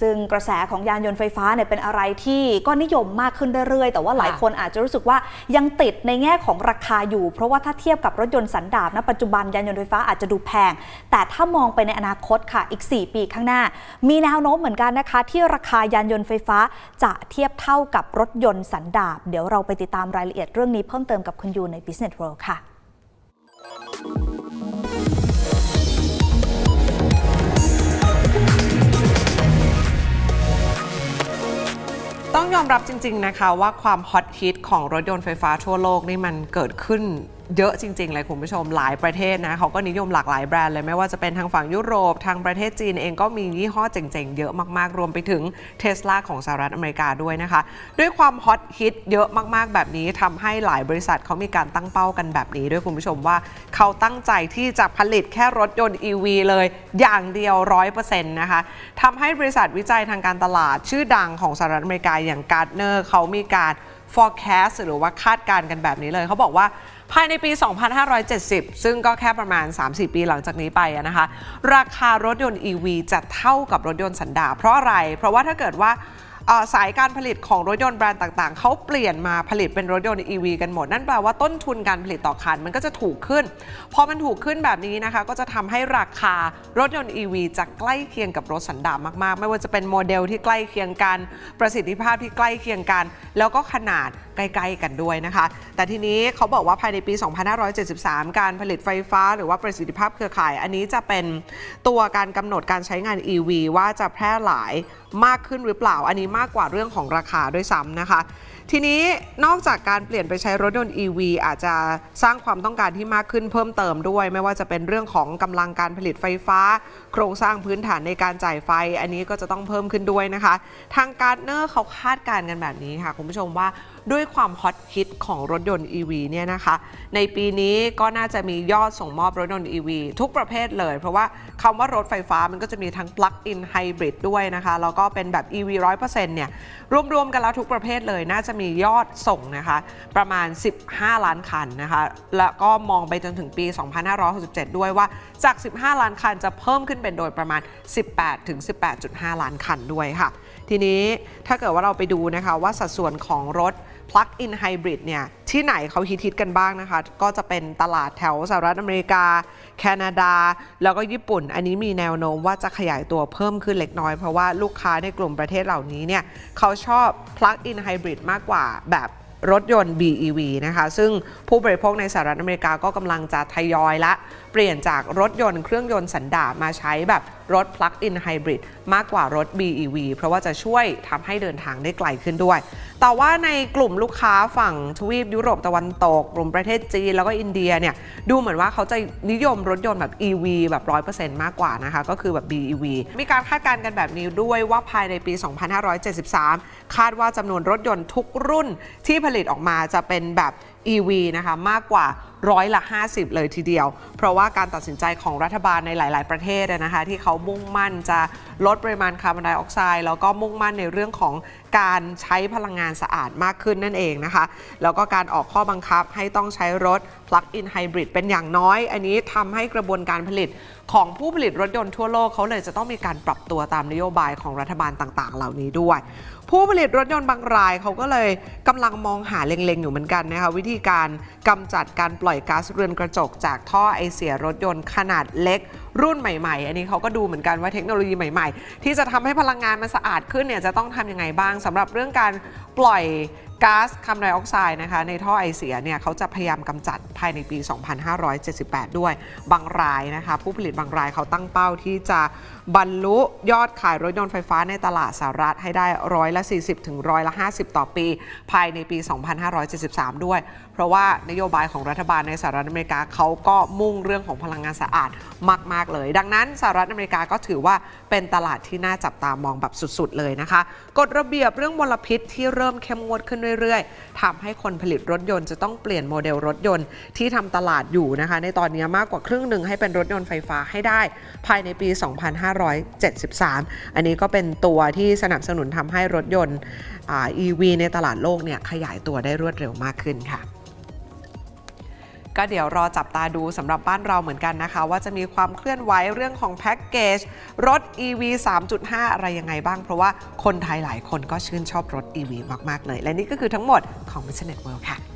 ซึ่งกระแสของยานยนต์ไฟฟ้าเนี่ยเป็นอะไรที่ก็นิยมมากขึ้นเรื่อยๆ แต่ว่าหลายค่ะคนอาจจะรู้สึกว่ายังติดในแง่ของราคาอยู่ เพราะว่าถ้าเทียบกับรถยนต์สันดาปนะปัจจุบันยานยนต์ไฟฟ้าอาจจะดูแพง แต่ถ้ามองไปในอนาคตค่ะอีก 4 ปีข้างหน้า มีแนวโน้มเหมือนกันนะคะ ที่ราคายานยนต์ไฟฟ้าจะเทียบเท่ากับรถยนต์สันดาปเดี๋ยวเราไปติดตามรายละเอียดเรื่องนี้เพิ่มเติมกับคุณยูใน Business World ค่ะ ยอมรับจริง ๆนะคะว่าความฮอตฮิตของรถยนต์ไฟฟ้าทั่วโลกนี่มันเกิดขึ้น เยอะจริง ๆ เลยคุณผู้ชมหลายประเทศนะเขาก็นิยมหลากหลายแบรนด์เลยไม่ว่าจะเป็นทางฝั่งยุโรป ทางประเทศจีนเองก็มียี่ห้อเจ๋งๆ เยอะมากๆ รวมไปถึงเทสลาของสหรัฐอเมริกาด้วยนะคะ ด้วยความฮอตฮิตเยอะมากๆ แบบนี้ทำให้หลายบริษัทเขามีการตั้งเป้ากันแบบนี้ด้วยคุณผู้ชมว่าเขาตั้งใจที่จะผลิตแค่รถยนต์ EV เลยอย่างเดียว 100%นะคะทำให้บริษัทวิจัยทางการตลาดชื่อดังของสหรัฐอเมริกาอย่างการ์ดเนอร์เขามีการ forecast หรือว่าคาดการณ์กันแบบนี้เลยเขาบอกว่า ภายในปี 2570 ซึ่งก็แค่ประมาณ 3-4 ปีหลังจากนี้ไปนะคะ ราคารถยนต์ EV จะเท่ากับรถยนต์สันดาปเพราะอะไร เพราะว่าถ้าเกิดว่าสายการผลิตของรถยนต์แบรนด์ต่างๆ เขาเปลี่ยนมาผลิตเป็นรถยนต์ EV กันหมด นั่นแปลว่าต้นทุนการผลิตต่อคันมันก็จะถูกขึ้น พอมันถูกขึ้นแบบนี้นะคะ ก็จะทำให้ราคารถยนต์ EV จะใกล้เคียงกับรถสันดาปมากๆ ไม่ว่าจะเป็นโมเดลที่ใกล้เคียงกัน ประสิทธิภาพที่ใกล้เคียงกัน แล้วก็ขนาด ใกล้ ๆ กันด้วยนะคะ แต่ทีนี้เขาบอกว่าภายในปี 2573 การผลิตไฟฟ้า หรือว่าประสิทธิภาพเครือข่าย อันนี้จะเป็นตัวการกำหนดการใช้งาน EV ว่าจะแพร่หลายมากขึ้นหรือเปล่า อันนี้มากกว่าเรื่องของราคาด้วยซ้ำนะคะ ทีนี้นอกจากการเปลี่ยนไปใช้รถยนต์ EV อาจจะสร้างความต้องการที่มากขึ้นเพิ่มเติมด้วย ไม่ว่าจะเป็นเรื่องของกำลังการผลิตไฟฟ้า โครงสร้างพื้นฐานในการจ่ายไฟ อันนี้ก็จะต้องเพิ่มขึ้นด้วยนะคะ ทางการเนอร์เขาคาดการณ์กันแบบนี้ค่ะ คุณผู้ชมว่าด้วยความฮอตฮิตของรถยนต์ EV เนี่ยนะคะ ในปีนี้ก็น่าจะมียอดส่งมอบรถยนต์ EV ทุกประเภทเลย เพราะว่าคำว่ารถไฟฟ้ามันก็จะมีทั้ง plug-in hybrid ด้วยนะคะ แล้วก็เป็นแบบ EV 100%เนี่ยรวมๆกันแล้วทุกประเภทเลยน่าจะมียอดส่งนะคะ ประมาณ 15 ล้านคันนะคะ แล้วก็มองไปจนถึงปี 2567 ด้วยว่าจาก 15 ล้านคันจะเพิ่มขึ้นเป็นโดยประมาณ 18 ถึง 18.5 ล้านคันด้วยค่ะ ทีนี้ถ้าเกิดว่าเราไปดูนะคะว่าสัดส่วนของรถ Plug-in Hybrid เนี่ยที่ไหนเขาฮิตๆกันบ้างนะคะ ก็จะเป็นตลาดแถวสหรัฐอเมริกา แคนาดา แล้วก็ญี่ปุ่น อันนี้มีแนวโน้มว่าจะขยายตัวเพิ่มขึ้นเล็กน้อย เพราะว่าลูกค้าในกลุ่มประเทศเหล่านี้เนี่ยเขาชอบ Plug-in Hybrid มากกว่าแบบ รถยนต์ BEV นะคะ ซึ่งผู้บริโภคในสหรัฐอเมริกาก็กำลังจะทยอยละ เปลี่ยนจากรถยนต์เครื่องยนต์สันดาปมาใช้แบบรถ Plug-in Hybrid มากกว่ารถ BEV เพราะว่าจะช่วยทำให้เดินทางได้ไกลขึ้นด้วย แต่ว่าในกลุ่มลูกค้าฝั่งทวีปยุโรปตะวันตก กลุ่มประเทศจีน แล้วก็อินเดียเนี่ย ดูเหมือนว่าเขาจะนิยมรถยนต์แบบ EV แบบ 100%มากกว่านะคะ ก็คือแบบ BEV มีการคาดการณ์กันแบบนี้ด้วยว่าภายในปี 2573 คาดว่าจำนวนรถยนต์ทุกรุ่นที่ผผลิตออกมาจะเป็นแบบ EV นะคะมากกว่าร้อยละ 50 เลยทีเดียว เพราะว่าการตัดสินใจของรัฐบาลในหลาย ๆ ประเทศนะคะที่เขามุ่งมั่นจะลดปริมาณคาร์บอนไดออกไซด์แล้วก็มุ่งมั่นในเรื่องของการใช้พลังงานสะอาดมากขึ้นนั่นเองนะคะ แล้วก็การออกข้อบังคับให้ต้องใช้รถ Plug-in Hybrid เป็นอย่างน้อย อันนี้ทำให้กระบวนการผลิตของผู้ผลิตรถยนต์ทั่วโลกเขาเลยจะต้องมีการปรับตัวตามนโยบายของรัฐบาลต่าง ๆ เหล่านี้ด้วย ผู้ผลิตรถยนต์บางรายเขาก็เลยกำลังมองหาเล็ง ๆ อยู่เหมือนกันนะคะวิธีการกำจัดการปล่อยก๊าซเรือนกระจกจากท่อไอเสียรถยนต์ขนาดเล็กรุ่นใหม่ ๆ อันนี้เขาก็ดูเหมือนกันว่าเทคโนโลยีใหม่ ๆ ที่จะทำให้พลังงานมันสะอาดขึ้นเนี่ยจะต้องทำยังไงบ้างสำหรับเรื่องการปล่อยก๊าซคาร์บอนไดออกไซด์นะคะในท่อไอเสียเนี่ยเขาจะพยายามกำจัดภายในปี 2578 ด้วยบางรายนะคะ ผู้ผลิตบางรายเขาตั้งเป้าที่จะบรรลุยอดขายรถยนต์ไฟฟ้าในตลาดสหรัฐให้ได้ร้อยละ 40 ถึงร้อยละ 50 ต่อปี ภายในปี 2573 ด้วย เพราะว่านโยบายของรัฐบาลในสหรัฐอเมริกาเขาก็มุ่งเรื่องของพลังงานสะอาดมากๆเลย ดังนั้นสหรัฐอเมริกาก็ถือว่าเป็นตลาดที่น่าจับตามองแบบสุด ๆ เลยนะคะ กฎระเบียบเรื่องมลพิษที่เริ่มเข้มงวดขึ้นเรื่อย ๆทำให้คนผลิตรถยนต์จะต้องเปลี่ยนโมเดลรถยนต์ที่ทำตลาดอยู่นะคะ ในตอนนี้มากกว่าครึ่งหนึ่งให้เป็นรถยนต์ไฟฟ้าให้ได้ ภายในปี 2573 อันนี้ก็เป็นตัวที่สนับสนุนทำให้รถยนต์อ่า EV ในตลาดโลกเนี่ยขยายตัวได้รวดเร็วมากขึ้นค่ะ ก็เดี๋ยวรอจับตาดูสำหรับบ้านเราเหมือนกันนะคะ ว่าจะมีความเคลื่อนไหวเรื่องของแพ็กเกจ รถ EV 3.5 อะไรยังไงบ้าง เพราะว่าคนไทยหลายคนก็ชื่นชอบรถ EV มาก ๆ เลย และนี่ก็คือทั้งหมดของ Mission Network ค่ะ